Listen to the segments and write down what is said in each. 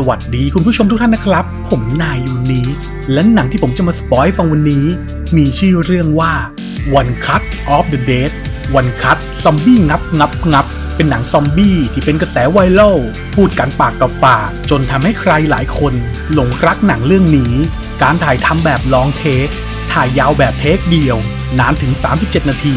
สวัสดีคุณผู้ชมทุกท่านนะครับ ผมนายยูนี้และหนังที่ผมจะมาสปอยฟังวันนี้ มีชื่อเรื่องว่า One Cut of the Dead One Cut ซอมบี้งับงับงับ เป็นหนังซอมบี้ที่เป็นกระแสไวรัลพูดกันปากต่อปาก จนทำให้ใครหลายคนหลงรักหนังเรื่องนี้ การถ่ายทำแบบลองเทคถ่ายยาวแบบเทคเดียวนานถึง 37 นาที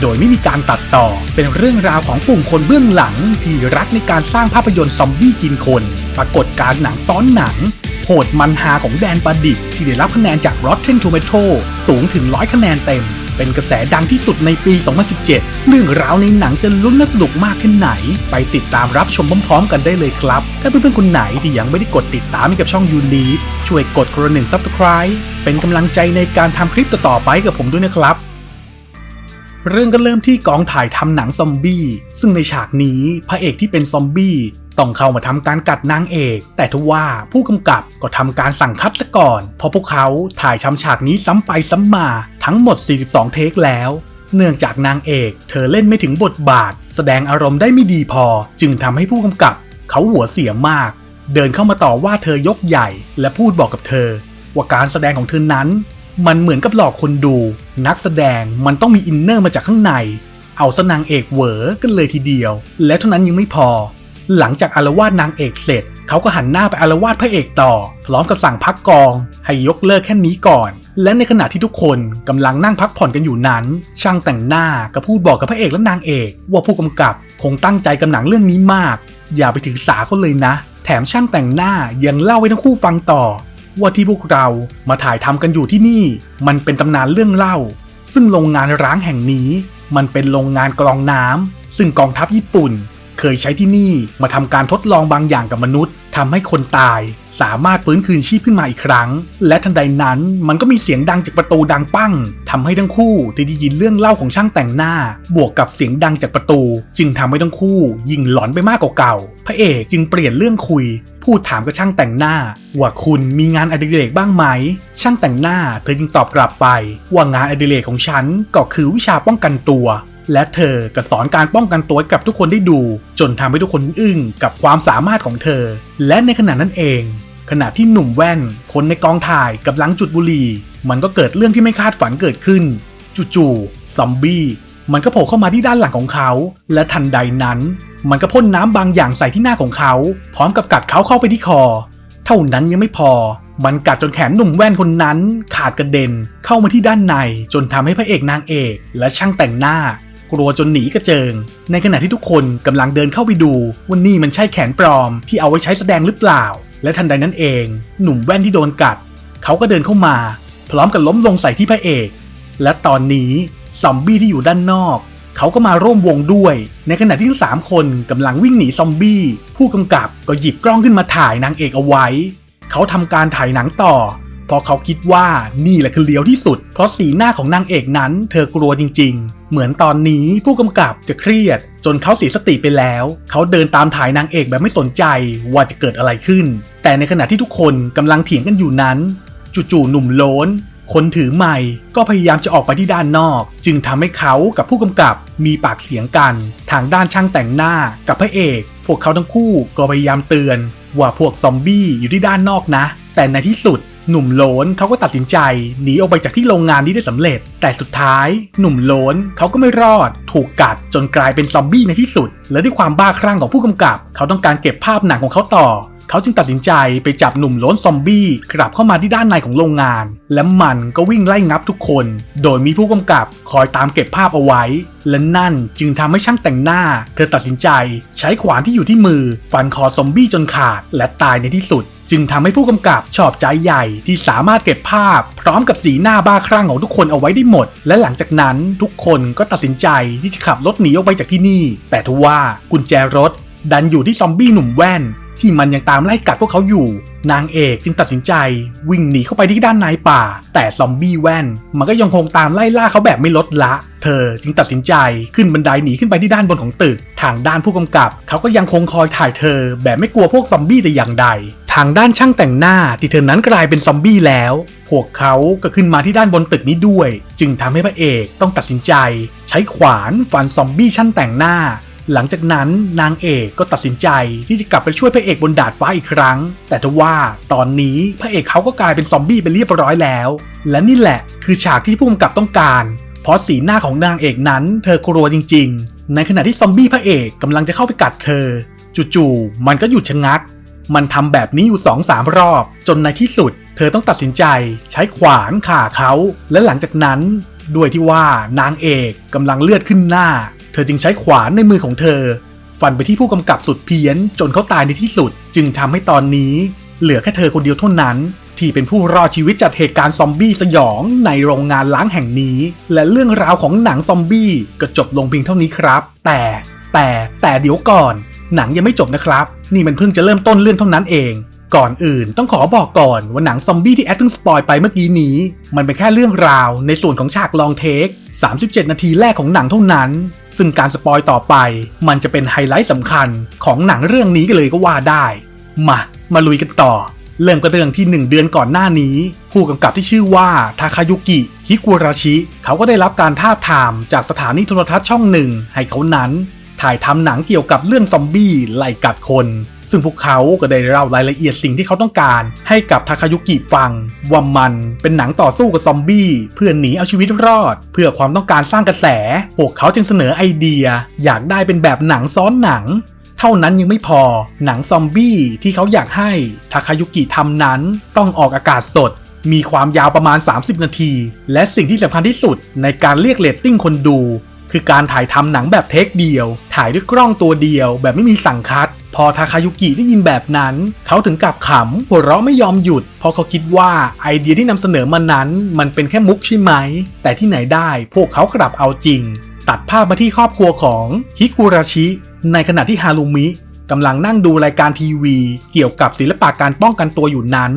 โดยไม่มีการตัดต่อ เป็นเรื่องราวของกลุ่มคนเบื้องหลัง ที่รักในการสร้างภาพยนตร์ซอมบี้กินคน ปรากฏการ์หนังซ้อนหนัง โหดมันฮาของแดนประดิษฐ์ที่ได้รับคะแนนจาก Rotten Tomato สูงถึง100คะแนนเต็ม เป็นกระแสดังที่สุดในปี 2017 เรื่องราวในหนังจะลุ้นและสนุกมากแค่ไหน ไปติดตามรับชมพร้อมๆ กันได้เลยครับ ถ้าเพื่อนๆคนไหนที่ยังไม่ได้กดติดตามให้กับช่องยูนีช่วยกดกระหนึ่ง Subscribe เป็นกำลังใจในการทำคลิปต่อๆไปกับผมด้วยนะครับ เรื่องก็เริ่มที่กองถ่ายทำหนังซอมบี้ ซึ่งในฉากนี้พระเอกที่เป็นซอมบี้ต้องเข้ามาทำการกัดนางเอก แต่ทว่าผู้กำกับก็ทำการสั่งคัดซะก่อน เพราะพวกเขาถ่ายทำฉากนี้ซ้ำไปซ้ำมาทั้งหมด 42 เทคแล้ว เนื่องจากนางเอก เธอเล่นไม่ถึงบทบาท แสดงอารมณ์ได้ไม่ดีพอ จึงทำให้ผู้กำกับ เขาหัวเสียมาก เดินเข้ามาต่อว่าเธอยกใหญ่ และพูดบอกกับเธอ ว่าการแสดงของเธอนั้น มันเหมือนกับหลอกคนดู นักแสดงมันต้องมีอินเนอร์มาจากข้างใน เอาสนางเอกเหวอกันเลยทีเดียว และเท่านั้นยังไม่พอ หลังจากอารวาสนางเอกเสร็จ เขาก็หันหน้าไปอารวาสพระเอกต่อ พร้อมกับสั่งพักกอง ให้ยกเลิกแค่นี้ก่อน และในขณะที่ทุกคนกำลังนั่งพักผ่อนกันอยู่นั้น ช่างแต่งหน้าก็พูดบอกกับพระเอกและนางเอก ว่าผู้กำกับคงตั้งใจกับหนังเรื่องนี้มาก อย่าไปถือสาเขาเลยนะ แถมช่างแต่งหน้ายังเล่าให้ทั้งคู่ฟังต่อ ว่าที่พวกเรามาถ่ายทำกันอยู่ที่นี่ มันเป็นตำนานเรื่องเล่า ซึ่งโรงงานร้างแห่งนี้ มันเป็นโรงงานกรองน้ำซึ่งกองทัพญี่ปุ่น เคยใช้ที่นี่มาทำการทดลองบางอย่างกับมนุษย์ทำให้คนตาย สามารถฟื้นคืนชีพขึ้นมาอีกครั้ง และทันใดนั้นมันก็มีเสียงดังจากประตูดังปั้งทำให้ทั้งคู่ได้ได้ยินเรื่องเล่าของช่างแต่งหน้า บวกกับเสียงดังจากประตู จึงทำให้ทั้งคู่ยิ่งหลอนไปมากกว่าเก่า พระเอกจึงเปลี่ยนเรื่องคุย พูดถามกับช่างแต่งหน้า ว่าคุณมีงานอดิเรกบ้างไหม ช่างแต่งหน้าเธอจึงตอบกลับไป ว่างานอดิเรกของฉันก็คือวิชาป้องกันตัว และเธอก็สอนการป้องกันตัวกับทุกคนได้ดู จนทำให้ทุกคนอึ้งกับความสามารถของเธอ และในขณะนั้นเอง ขณะที่หนุ่มแว่น คนในกองถ่ายกำลังจุดบุหรี่มันก็เกิดเรื่องที่ไม่คาดฝันเกิดขึ้น จู่ๆซอมบี้มันก็โผล่เข้ามาที่ด้านหลังของเขา และทันใดนั้น มันก็พ่นน้ำบางอย่างใส่ที่หน้าของเขา พร้อมกับกัดเขาเข้าไปที่คอ เท่านั้นยังไม่พอ มันกัดจนแขนหนุ่มแว่นคนนั้น ขาดกระเด็นเข้ามาที่ด้านในจนทำให้พระเอกนางเอก และช่างแต่งหน้า กลัวจนหนีกระเจิง ในขณะที่ทุกคนกำลังเดินเข้าไปดูว่านี่มันใช่แขนปลอมที่เอาไว้ใช้แสดงหรือเปล่า และทันใดนั้นเอง หนุ่มแว่นที่โดนกัด เขาก็เดินเข้ามา พร้อมกับล้มลงใส่ที่พระเอก และตอนนี้ซอมบี้ที่อยู่ด้านนอก เขาก็มาร่วมวงด้วย ในขณะที่ทั้งสามคนกำลังวิ่งหนีซอมบี้ผู้กำกับก็หยิบกล้องขึ้นมาถ่ายนางเอกเอาไว้ เขาทำการถ่ายหนังต่อ เพราะเขาคิดว่านี่แหละคือเลี้ยวที่สุด เพราะสีหน้าของนางเอกนั้นเธอกลัวจริง ๆ เหมือนตอนนี้ผู้กำกับจะเครียด จนเขาเสียสติไปแล้ว เขาเดินตามถ่ายนางเอกแบบไม่สนใจว่าจะเกิดอะไรขึ้น แต่ในขณะที่ทุกคนกำลังเถียงกันอยู่นั้น จู่ๆหนุ่มโล้นคนถือไมค์ก็พยายามจะออกไปที่ด้านนอก จึงทำให้เขากับผู้กำกับมีปากเสียงกัน ทางด้านช่างแต่งหน้ากับพระเอก พวกเขาทั้งคู่ก็พยายามเตือน ว่าพวกซอมบี้อยู่ที่ด้านนอกนะ แต่ในที่สุด หนุ่มโลนเขาก็ตัดสินใจหนีออกไปจากที่โรงงานนี้ได้สำเร็จ แต่สุดท้าย หนุ่มโลนเขาก็ไม่รอด ถูกกัดจนกลายเป็นซอมบี้ในที่สุด และด้วยความบ้าคลั่งของผู้กำกับ เขาต้องการเก็บภาพหนังของเขาต่อ เขาจึงตัดสินใจไปจับหนุ่มล้นซอมบี้กลับเข้ามาที่ด้านในของโรงงาน และมันก็วิ่งไล่งับทุกคน โดยมีผู้กำกับคอยตามเก็บภาพเอาไว้ และนั่นจึงทำให้ช่างแต่งหน้า เธอตัดสินใจใช้ขวานที่อยู่ที่มือ ฟันคอซอมบี้จนขาด และตายในที่สุด จึงทำให้ผู้กำกับชอบใจใหญ่ที่สามารถเก็บภาพ พร้อมกับสีหน้าบ้าคลั่งของทุกคนเอาไว้ได้หมด และหลังจากนั้นทุกคนก็ตัดสินใจที่จะขับรถหนีออกไปจากที่นี่ แต่ทว่ากุญแจรถดันอยู่ที่ซอมบี้หนุ่มแว่น ที่มันยังตามไล่กัดพวกเขาอยู่ นางเอกจึงตัดสินใจ วิ่งหนีเข้าไปที่ด้านในป่า แต่ซอมบี้แว่น มันก็ยังคงตามไล่ล่าเขาแบบไม่ลดละ เธอจึงตัดสินใจขึ้นบันไดหนีขึ้นไปที่ด้านบนของตึก ทางด้านผู้กำกับ เขาก็ยังคงคอยถ่ายเธอ แบบไม่กลัวพวกซอมบี้แต่อย่างใดทางด้านช่างแต่งหน้าที่เธอนั้นกลายเป็นซอมบี้แล้ว พวกเขาก็ขึ้นมาที่ด้านบนตึกนี้ด้วย จึงทำให้พระเอกต้องตัดสินใจ ใช้ขวานฟันซอมบี้ช่างแต่งหน้า หลังจากนั้นนางเอกก็ตัดสินใจที่จะกลับไปช่วยพระเอกบนดาดฟ้าอีกครั้ง แต่ทว่าตอนนี้พระเอกเขาก็กลายเป็นซอมบี้ไปเรียบร้อยแล้ว และนี่แหละคือฉากที่ผู้กำกับต้องการ เพราะสีหน้าของนางเอกนั้น เธอกลัวจริง ๆ ในขณะที่ซอมบี้พระเอกกำลังจะเข้าไปกัดเธอ จู่ๆมันก็หยุดชะงัก มันทำแบบนี้อยู่สองสามรอบ จนในที่สุด เธอต้องตัดสินใจใช้ขวานข่าเขา และหลังจากนั้น ด้วยที่ว่านางเอกกำลังเลือดขึ้นหน้า เธอจึงใช้ขวานในมือของเธอ ฟันไปที่ผู้กำกับสุดเพี้ยนจนเขาตายในที่สุด จึงทำให้ตอนนี้ เหลือแค่เธอคนเดียวเท่านั้น ที่เป็นผู้รอดชีวิตจากเหตุการณ์ซอมบี้สยองในโรงงานล้างแห่งนี้ และเรื่องราวของหนังซอมบี้ก็จบลงเพียงเท่านี้ครับ แต่แต่แต่เดี๋ยวก่อน หนังยังไม่จบนะครับ นี่มันเพิ่งจะเริ่มต้นเรื่องเท่านั้นเอง ก่อนอื่นต้องขอบอกก่อนว่าหนังซอมบี้ที่แอดเพิ่งสปอยไปเมื่อกี้นี้ มันเป็นแค่เรื่องราวในส่วนของฉากลองเทค 37 นาทีแรกของหนังเท่านั้น ซึ่งการสปอยต่อไป มันจะเป็นไฮไลท์สำคัญของหนังเรื่องนี้กันเลยก็ว่าได้ มา มาลุยกันต่อ เริ่มกันเรื่องที่ 1 เดือนก่อนหน้านี้ ผู้กำกับที่ชื่อว่าทาคายุกิฮิกุราชิ เขาก็ได้รับการทาบทามจากสถานีโทรทัศน์ช่องหนึ่งให้เขานั้น ถ่ายทำหนังเกี่ยวกับเรื่องซอมบี้ไล่กัดคน ซึ่งพวกเขาก็ได้เล่ารายละเอียดสิ่งที่เขาต้องการ ให้กับทาคายุกิฟังว่ามันเป็นหนังต่อสู้กับซอมบี้เพื่อหนีเอาชีวิตรอด เพื่อความต้องการสร้างกระแส พวกเขาจึงเสนอไอเดีย อยากได้เป็นแบบหนังซ้อนหนังเท่านั้นยังไม่พอหนังซอมบี้ที่เขาอยากให้ทาคายุกิทำนั้น ต้องออกอากาศสด มีความยาวประมาณ 30 นาที และสิ่งที่สำคัญที่สุดในการเรียกเรตติ้งคนดู คือการถ่ายทำหนังแบบเทคเดียว ถ่ายด้วยกล้องตัวเดียวแบบไม่มีสั่งคัดพอทาคายุกิได้ยินแบบนั้น เขาถึงกับขำหัวเราะไม่ยอมหยุด เพราะเขาคิดว่าไอเดียที่นำเสนอมานั้น มันเป็นแค่มุกใช่ไหม แต่ที่ไหนได้พวกเขากลับเอาจริง ตัดภาพมาที่ครอบครัวของฮิกุราชิ ในขณะที่ฮารุมิกำลังนั่งดูรายการทีวี เกี่ยวกับศิลปะการป้องกันตัวอยู่นั้น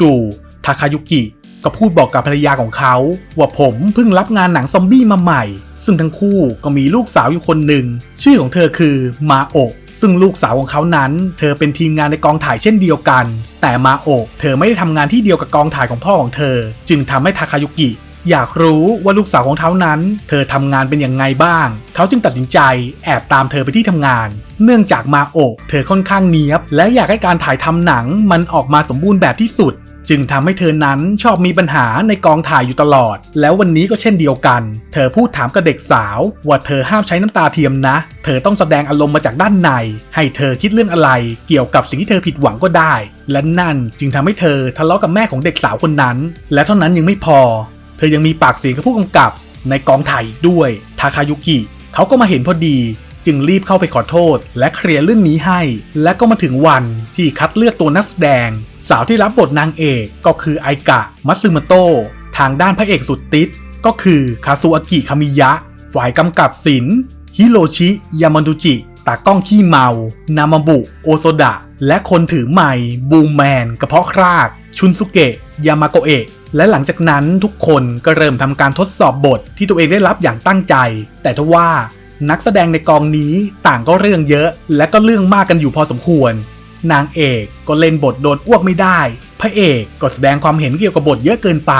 จู่ๆทาคายุกิ ก็พูดบอกกับภรรยาของเขา ว่าผมเพิ่งรับงานหนังซอมบี้มาใหม่ ซึ่งทั้งคู่ก็มีลูกสาวอยู่คนหนึ่ง ชื่อของเธอคือมาโอะซึ่งลูกสาวของเขานั้น เธอเป็นทีมงานในกองถ่ายเช่นเดียวกัน แต่มาโอะเธอไม่ได้ทำงานที่เดียวกับกองถ่ายของพ่อของเธอ จึงทำให้ทาคายุกิอยากรู้ว่าลูกสาวของเขานั้น เธอทำงานเป็นอย่างไงบ้าง เขาจึงตัดสินใจแอบตามเธอไปที่ทำงาน เนื่องจากมาโอเธอค่อนข้างเนียบ และอยากให้การถ่ายทำหนังมันออกมาสมบูรณ์แบบที่สุด จึงทำให้เธอนั้นชอบมีปัญหาในกองถ่ายอยู่ตลอด แล้ววันนี้ก็เช่นเดียวกัน เธอพูดถามกับเด็กสาว ว่าเธอห้ามใช้น้ำตาเทียมนะ เธอต้องแสดงอารมณ์มาจากด้านใน ให้เธอคิดเรื่องอะไรเกี่ยวกับสิ่งที่เธอผิดหวังก็ได้ และนั่นจึงทำให้เธอทะเลาะกับแม่ของเด็กสาวคนนั้น และเท่านั้นยังไม่พอ เธอยังมีปากเสียงกับผู้กำกับในกองถ่ายอีกด้วย ทาคายุกิเขาก็มาเห็นพอดี จึงรีบเข้าไปขอโทษ และเคลียร์เรื่องนี้ให้ และก็มาถึงวันที่คัดเลือกตัวนักแสดง สาวที่รับบทนางเอกก็คือไอกะ มัตสึมโตะทางด้านพระเอกสุดติดก็คือคาซูอากิคามิยะ ฝ่ายกำกับศิลป์ฮิโรชิ ยามาดุจิ ตากล้องขี้เมา นามาบุ โอโซดะ และคนถือไมค์บูมแมน กระเพาะคราก ชุนสุเกะ ยามาโกเอะ และหลังจากนั้นทุกคนก็เริ่มทำการทดสอบบทที่ตัวเองได้รับอย่างตั้งใจ แต่ทว่า นักแสดงในกองนี้ต่างก็เรื่องเยอะ และก็เรื่องมากกันอยู่พอสมควร นางเอกก็เล่นบทโดนอ้วกไม่ได้ พระเอกก็แสดงความเห็นเกี่ยวกับบทเยอะเกินไป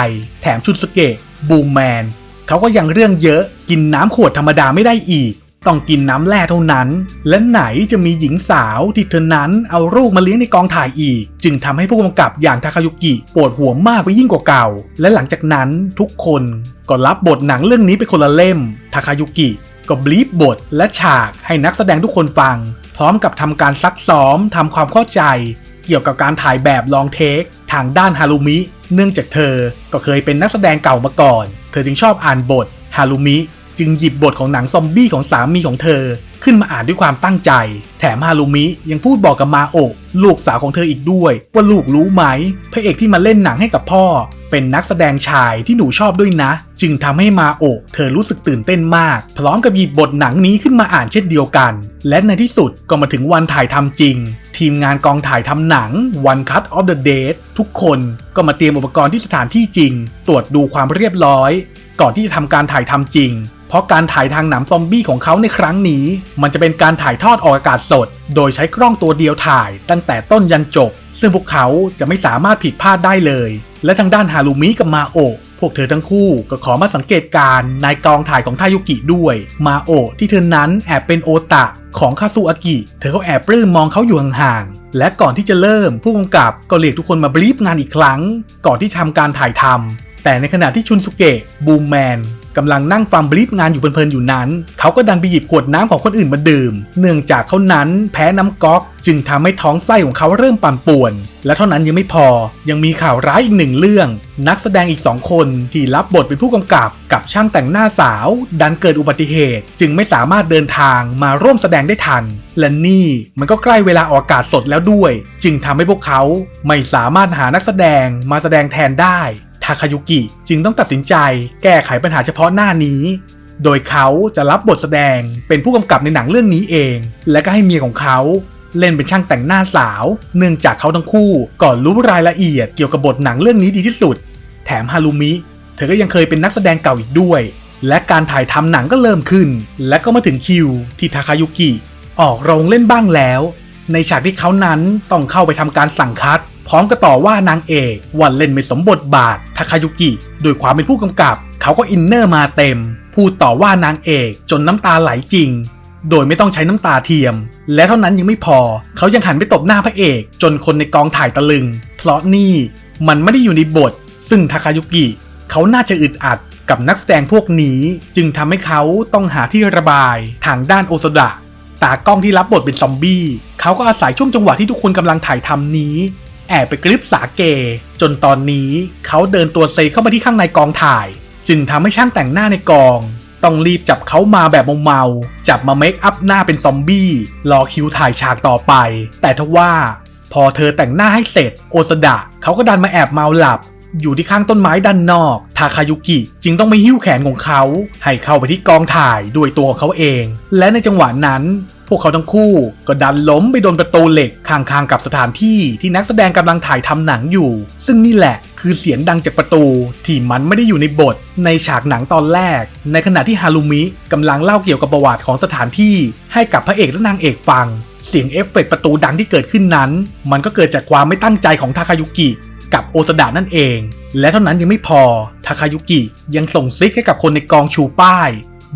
แถมชุนสุเกะบูมแมนเขาก็ยังเรื่องเยอะกินน้ำขวดธรรมดาไม่ได้อีก ต้องกินน้ำแร่เท่านั้น และไหนจะมีหญิงสาวที่เธอนั้นเอาลูกมาเลี้ยงในกองถ่ายอีก จึงทำให้ผู้กำกับอย่างทาคายุกิปวดหัวมากไปยิ่งกว่าเก่า และหลังจากนั้นทุกคนก็รับบทหนังเรื่องนี้ไปคนละเล่ม ทาคายุกิ ก็บลีฟบทและฉากให้นักแสดงทุกคนฟัง พร้อมกับทำการซักซ้อมทำความเข้าใจ เกี่ยวกับการถ่ายแบบลองเทค ทางด้านฮารุมิ เนื่องจากเธอก็เคยเป็นนักแสดงเก่ามาก่อน เธอจึงชอบอ่านบทฮารุมิ จึงหยิบบทของหนังซอมบี้ของสามีของเธอ ขึ้นมาอ่านด้วยความตั้งใจ แถมฮารุมิยังพูดบอกกับมาโอะลูกสาวของเธออีกด้วย ว่าลูกรู้ไหมพระเอกที่มาเล่นหนังให้กับพ่อ เป็นนักแสดงชายที่หนูชอบด้วยนะ จึงทำให้มาโอะเธอรู้สึกตื่นเต้นมาก พร้อมกับหยิบบทหนังนี้ขึ้นมาอ่านเช่นเดียวกัน และในที่สุดก็มาถึงวันถ่ายทำจริงทีมงานกองถ่ายทำหนัง One Cut of the Dead ทุกคนก็มาเตรียมอุปกรณ์ที่สถานที่จริง ตรวจดูความเรียบร้อย ก่อนที่จะทำการถ่ายทำจริง เพราะการถ่ายทางหนังซอมบี้ของเขาในครั้งนี้ มันจะเป็นการถ่ายทอดออกอากาศสด โดยใช้กล้องตัวเดียวถ่าย ตั้งแต่ต้นยันจบ ซึ่งพวกเขาจะไม่สามารถผิดพลาดได้เลย และทางด้านฮารุมิกับมาโอะพวกเธอทั้งคู่ก็ขอมาสังเกตการนายกองถ่ายของทายุกิด้วย มาโอะที่เธอนั้นแอบเป็นโอตะของคาซูอากิ เธอก็แอบปลื้มมองเขาอยู่ห่างๆ และก่อนที่จะเริ่มผู้กำกับก็เรียกทุกคนมาบรีฟงานอีกครั้ง ก่อนที่ทำการถ่ายทำแต่ในขณะที่ชุนสุเกะบูมแมน กำลังนั่งฟังบรีฟงานอยู่เพลินๆอยู่นั้น เขาก็ดันไปหยิบขวดน้ำของคนอื่นมาดื่ม เนื่องจากเขานั้นแพ้น้ำก๊อกจึงทำให้ท้องไส้ของเขาเริ่มปั่นป่วน และเท่านั้นยังไม่พอ ยังมีข่าวร้ายอีกหนึ่งเรื่อง นักแสดงอีกสองคนที่รับบทเป็นผู้กำกับกับช่างแต่งหน้าสาว ดันเกิดอุบัติเหตุ จึงไม่สามารถเดินทางมาร่วมแสดงได้ทัน และนี่มันก็ใกล้เวลาออกอากาศสดแล้วด้วย จึงทำให้พวกเขาไม่สามารถหานักแสดงมาแสดงแทนได้าคายุกิจึงต้องตัดสินใจแก้ไขปัญหาเฉพาะหน้านี้ โดยเขาจะรับบทแสดงเป็นผู้กำกับในหนังเรื่องนี้เอง และก็ให้เมียของเขาเล่นเป็นช่างแต่งหน้าสาว เนื่องจากเขาทั้งคู่ก่อนรู้รายละเอียดเกี่ยวกับบทหนังเรื่องนี้ดีที่สุด แถมฮารุมิ เธอก็ยังเคยเป็นนักแสดงเก่าอีกด้วย และการถ่ายทำหนังก็เริ่มขึ้น และก็มาถึงคิวที่ทาคายุกิออกโรงเล่นบ้างแล้ว ในฉากที่เขานั้นต้องเข้าไปทำการสั่งคัด พร้อมกับต่อว่านางเอกว่าเล่นไม่สมบทบาททาคายุกิ โดยความเป็นผู้กำกับ เขาก็อินเนอร์มาเต็ม พูดต่อว่านางเอกจนน้ำตาไหลจริง โดยไม่ต้องใช้น้ำตาเทียม และเท่านั้นยังไม่พอ เขายังหันไปตบหน้าพระเอก จนคนในกองถ่ายตะลึง เพราะนี่มันไม่ได้อยู่ในบท ซึ่งทาคายุกิ เขาน่าจะอึดอัดกับนักแสดงพวกนี้ จึงทำให้เขาต้องหาที่ระบายทางด้านโอซดะตากล้องที่รับบทเป็นซอมบี้ เขาก็อาศัยช่วงจังหวะที่ทุกคนกำลังถ่ายทำนี้ แอบไปกริบสาเก จนตอนนี้เขาเดินตัวเซเข้ามาที่ข้างในกองถ่าย จึงทำให้ช่างแต่งหน้าในกอง ต้องรีบจับเขามาแบบเมาๆจับมาเมคอัพหน้าเป็นซอมบี้รอคิวถ่ายฉากต่อไป แต่ทว่า พอเธอแต่งหน้าให้เสร็จ โอซดะเขาก็ดันมาแอบเมาหลับ อยู่ที่ข้างต้นไม้ด้านนอก ทาคายุกิจึงต้องไปหิ้วแขนของเขา ให้เข้าไปที่กองถ่ายด้วยตัวของเขาเอง และในจังหวะนั้น พวกเขาทั้งคู่ก็ดันล้มไปโดนประตูเหล็กข้างๆกับสถานที่ที่นักแสดงกำลังถ่ายทำหนังอยู่ ซึ่งนี่แหละคือเสียงดังจากประตู ที่มันไม่ได้อยู่ในบท ในฉากหนังตอนแรก ในขณะที่ฮารุมิกำลังเล่าเกี่ยวกับประวัติของสถานที่ ให้กับพระเอกและนางเอกฟังเสียงเอฟเฟกต์ประตูดังที่เกิดขึ้นนั้น มันก็เกิดจากความไม่ตั้งใจของทาคายุกิ กับโอซาดะนั่นเอง และเท่านั้นยังไม่พอทาคายุกิยังส่งซิกให้กับคนในกองชูป้าย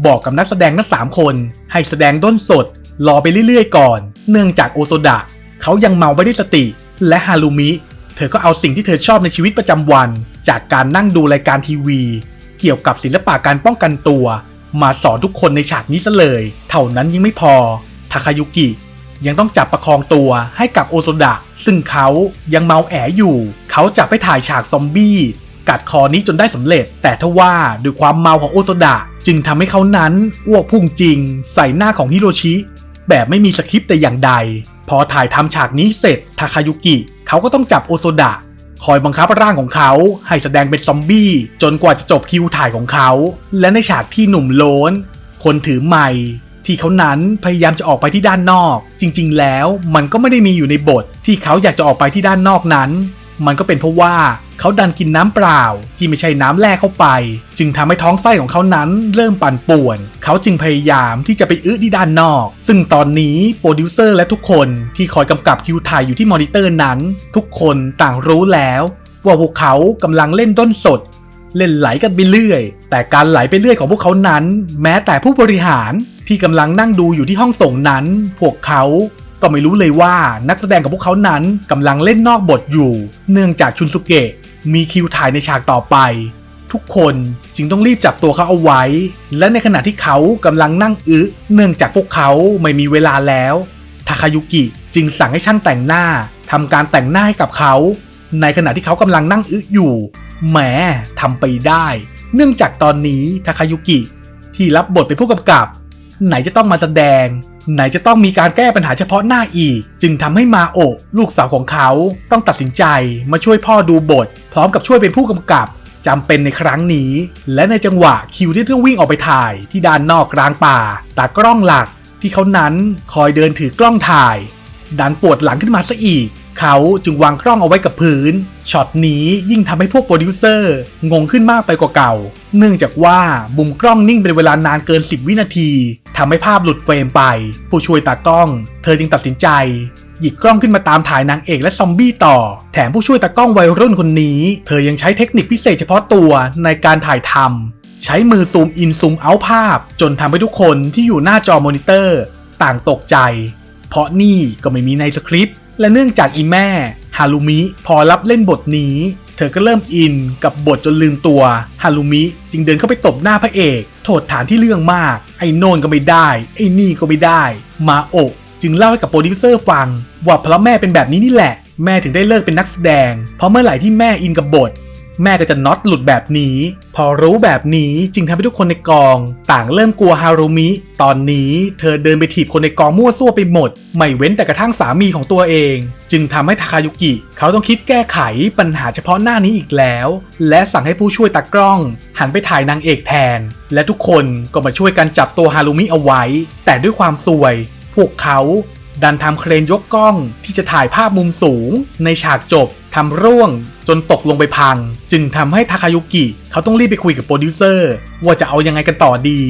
บอกกับนักแสดงทั้งสามคน ให้แสดงด้นสด รอไปเรื่อยๆก่อน เนื่องจากโอโซดะเขายังเมาไม่ได้สติ และฮารุมิ เธอก็เอาสิ่งที่เธอชอบในชีวิตประจำวัน จากการนั่งดูรายการทีวี เกี่ยวกับศิลปะการป้องกันตัว มาสอนทุกคนในฉากนี้ซะเลย เท่านั้นยังไม่พอทาคายุกิ ยังต้องจับประคองตัวให้กับโอโซดะ ซึ่งเขายังเมาแออยู่ เขาจับไปถ่ายฉากซอมบี้กัดคอนี้จนได้สำเร็จ แต่ทว่าด้วยความเมาของโอโซดะ จึงทำให้เขานั้นอ้วกพุ่งจริง ใส่หน้าของฮิโรชิ แบบไม่มีสคริปต์แต่อย่างใด พอถ่ายทำฉากนี้เสร็จทาคายุกิ เขาก็ต้องจับโอโซดะ คอยบังคับร่างของเขาให้แสดงเป็นซอมบี้ จนกว่าจะจบคิวถ่ายของเขา และในฉากที่หนุ่มโลนคนถือไมค์ ที่เขานั้นพยายามจะออกไปที่ด้านนอก จริง ๆ แล้วมันก็ไม่ได้มีอยู่ในบทที่เขาอยากจะออกไปที่ด้านนอกนั้น มันก็เป็นเพราะว่าเขาดันกินน้ำเปล่า ที่ไม่ใช่น้ำแร่เข้าไป จึงทำให้ท้องไส้ของเขานั้นเริ่มปั่นป่วน เขาจึงพยายามที่จะไปอื้อที่ด้านนอก ซึ่งตอนนี้โปรดิวเซอร์และทุกคนที่คอยกำกับคิวถ่ายอยู่ที่มอนิเตอร์นั้น ทุกคนต่างรู้แล้วว่าพวกเขากำลังเล่นด้นสด เล่นไหลกันไปเรื่อย แต่การไหลไปเรื่อยของพวกเขานั้น แม้แต่ผู้บริหาร ที่กำลังนั่งดูอยู่ที่ห้องส่งนั้น พวกเขาก็ไม่รู้เลยว่านักแสดงกับพวกเขานั้นกำลังเล่นนอกบทอยู่ เนื่องจากชุนสุเกะมีคิวถ่ายในฉากต่อไป ทุกคนจึงต้องรีบจับตัวเขาเอาไว้ และในขณะที่เขากำลังนั่งอึเนื่องจากพวกเขาไม่มีเวลาแล้วทาคายุกิจึงสั่งให้ช่างแต่งหน้าทำการแต่งหน้าให้กับเขา ในขณะที่เขากำลังนั่งอึอยู่แหมทำไปได้ เนื่องจากตอนนี้ทาคายุกิที่รับบทเป็นผู้กำกับ ไหนจะต้องมาแสดง ไหนจะต้องมีการแก้ปัญหาเฉพาะหน้าอีก จึงทำให้มาโอะลูกสาวของเขาต้องตัดสินใจมาช่วยพ่อดูบท พร้อมกับช่วยเป็นผู้กำกับจำเป็นในครั้งนี้ และในจังหวะคิวที่ต้องวิ่งออกไปถ่ายที่ด้านนอกกลางป่าตากล้องหลักที่เขานั้นคอยเดินถือกล้องถ่าย ดันปวดหลังขึ้นมาซะอีก เขาจึงวางกล้องเอาไว้กับพื้นช็อตนี้ยิ่งทำให้พวกโปรดิวเซอร์งงขึ้นมากไปกว่าเก่า เนื่องจากว่ามุมกล้องนิ่งเป็นเวลานานเกิน 10 วินาที ทำให้ภาพหลุดเฟรมไป ผู้ช่วยตากล้อง เธอจึงตัดสินใจ หยิบกล้องขึ้นมาตามถ่ายนางเอกและซอมบี้ต่อ แถมผู้ช่วยตากล้องวัยรุ่นคนนี้ เธอยังใช้เทคนิคพิเศษเฉพาะตัวในการถ่ายทำใช้มือซูมอินซูมเอาภาพ จนทำให้ทุกคนที่อยู่หน้าจอมอนิเตอร์ ต่างตกใจ เพราะนี่ก็ไม่มีในสคริปต์และเนื่องจากอีแม่ฮารุมิพอรับเล่นบทนี้ เธอก็เริ่มอินกับบทจนลืมตัว ฮารุมิจึงเดินเข้าไปตบหน้าพระเอก โทษฐานที่เรื่องมาก ไอ้โนนก็ไม่ได้ ไอ้นี่ก็ไม่ได้ มาโอกจึงเล่าให้กับโปรดิวเซอร์ฟัง ว่าเพราะแม่เป็นแบบนี้นี่แหละ แม่ถึงได้เลิกเป็นนักแสดง เพราะเมื่อไหร่ที่แม่อินกับบท แม่ก็จะน็อตหลุดแบบนี้ พอรู้แบบนี้จึงทำให้ทุกคนในกอง ต่างเริ่มกลัวฮารุมิ ตอนนี้เธอเดินไปถีบคนในกองมั่วซั่วไปหมด ไม่เว้นแต่กระทั่งสามีของตัวเอง จึงทำให้ทาคายุกิ เขาต้องคิดแก้ไขปัญหาเฉพาะหน้านี้อีกแล้ว และสั่งให้ผู้ช่วยตากล้อง หันไปถ่ายนางเอกแทน และทุกคนก็มาช่วยกันจับตัวฮารุมิเอาไว้ แต่ด้วยความซวย พวกเขา ดันทำเครนยกกล้องที่จะถ่ายภาพมุมสูง ในฉากจบทำร่วงจนตกลงไปพัง จึงทำให้ทาคายุกิ เขาต้องรีบไปคุยกับโปรดิวเซอร์ว่าจะเอายังไงกันต่อดี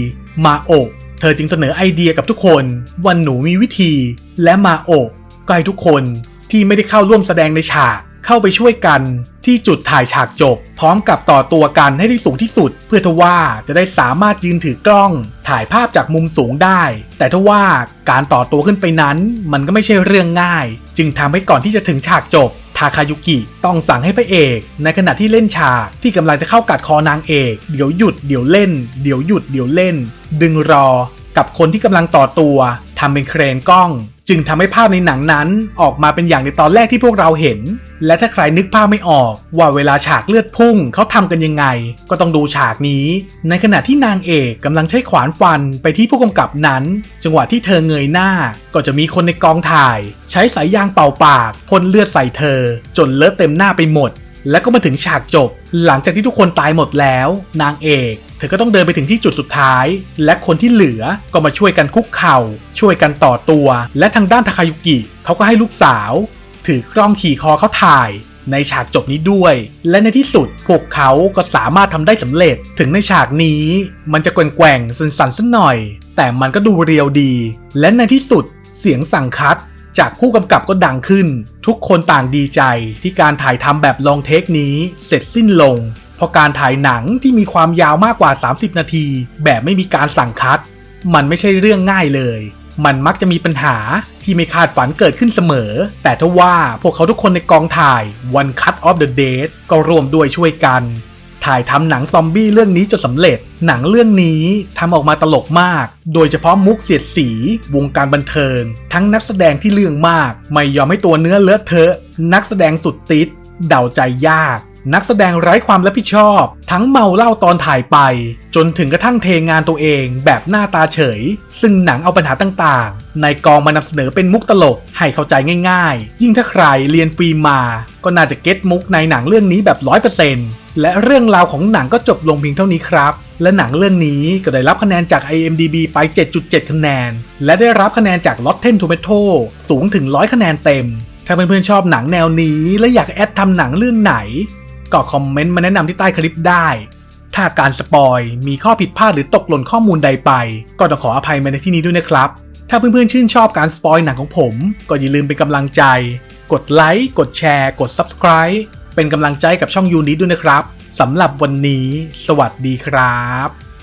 มาโอะเธอจึงเสนอไอเดียกับทุกคนว่าหนูมีวิธี และมาโอะก็ให้ทุกคนที่ไม่ได้เข้าร่วมแสดงในฉาก เข้าไปช่วยกันที่จุดถ่ายฉากจบ พร้อมกับต่อตัวกันให้ได้สูงที่สุด เพื่อทว่าจะได้สามารถยืนถือกล้อง ถ่ายภาพจากมุมสูงได้ แต่ทว่าการต่อตัวขึ้นไปนั้น มันก็ไม่ใช่เรื่องง่าย จึงทำให้ก่อนที่จะถึงฉากจบทาคายุกิต้องสั่งให้พระเอก ในขณะที่เล่นฉากที่กำลังจะเข้ากัดคอนางเอก เดี๋ยวหยุดเดี๋ยวเล่น เดี๋ยวหยุดเดี๋ยวเล่น ดึงรอกับคนที่กำลังต่อตัวทำเป็นเครนกล้อง จึงทำให้ภาพในหนังนั้นออกมาเป็นอย่างในตอนแรกที่พวกเราเห็น และถ้าใครนึกภาพไม่ออก ว่าเวลาฉากเลือดพุ่งเขาทำกันยังไง ก็ต้องดูฉากนี้ ในขณะที่นางเอกกำลังใช้ขวานฟันไปที่ผู้กำกับนั้น จังหวะที่เธอเงยหน้า ก็จะมีคนในกองถ่าย ใช้สายยางเป่าปากพ่นเลือดใส่เธอ จนเลอะเต็มหน้าไปหมด และก็มาถึงฉากจบ หลังจากที่ทุกคนตายหมดแล้ว นางเอก ธอก็ต้องเดินไปถึงที่จุดสุดท้าย และคนที่เหลือก็มาช่วยกันคุกเข่า ช่วยกันต่อตัว และทางด้านทาคายุกิเขาก็ให้ลูกสาว ถือกล้องขี่คอเขาถ่ายในฉากจบนี้ด้วย และในที่สุดพวกเขาก็สามารถทำได้สำเร็จ ถึงในฉากนี้ มันจะแกว่งๆสั่นสักหน่อย แต่มันก็ดูเรียวดี และในที่สุดเสียงสั่งคัด จากผู้กำกับก็ดังขึ้น ทุกคนต่างดีใจที่การถ่ายทำแบบลองเทคนี้เสร็จสิ้นลง เพราะการถ่ายหนังที่มีความยาวมากกว่า 30 นาที แบบไม่มีการสั่งคัด มันไม่ใช่เรื่องง่ายเลย มันมักจะมีปัญหาที่ไม่คาดฝันเกิดขึ้นเสมอ แต่ทว่าพวกเขาทุกคนในกองถ่าย One Cut of the Dead ก็ร่วมด้วยช่วยกัน ถ่ายทำหนังซอมบี้เรื่องนี้จนสำเร็จ หนังเรื่องนี้ทำออกมาตลกมาก โดยเฉพาะมุกเสียดสี วงการบันเทิง ทั้งนักแสดงที่เรื่องมาก ไม่ยอมให้ตัวเนื้อเลอะเทอะ นักแสดงสุดติดเดาใจยาก นักแสดงไร้ความรับผิดชอบ ทั้งเมาเหล้าตอนถ่ายไป จนถึงกระทั่งเทงานตัวเองแบบหน้าตาเฉย ซึ่งหนังเอาปัญหาต่างๆ ในกองมานำเสนอเป็นมุกตลกให้เข้าใจง่ายๆ ยิ่งถ้าใครเรียนฟิล์มมา ก็น่าจะเก็ตมุกในหนังเรื่องนี้แบบ100%และเรื่องราวของหนังก็จบลงเพียงเท่านี้ครับ และหนังเรื่องนี้ก็ได้รับคะแนนจาก IMDB ไป 7.7 คะแนน และได้รับคะแนนจาก Rotten Tomato สูงถึง 100 คะแนนเต็ม ถ้าเพื่อนๆชอบหนังแนวนี้ และอยากแอดทำหนังเรื่องไหน ก็คอมเมนต์มาแนะนำที่ใต้คลิปได้ ถ้าการสปอยมีข้อผิดพลาดหรือตกหล่นข้อมูลใดไป ก็ต้องขออภัยมาในที่นี้ด้วยนะครับ ถ้าเพื่อนๆชื่นชอบการสปอยหนังของผม ก็อย่าลืมเป็นกำลังใจ กดไลค์กดแชร์ กด Subscribe เป็นกำลังใจกับช่องยูนิตด้วยนะครับสำหรับวันนี้ สวัสดีครับ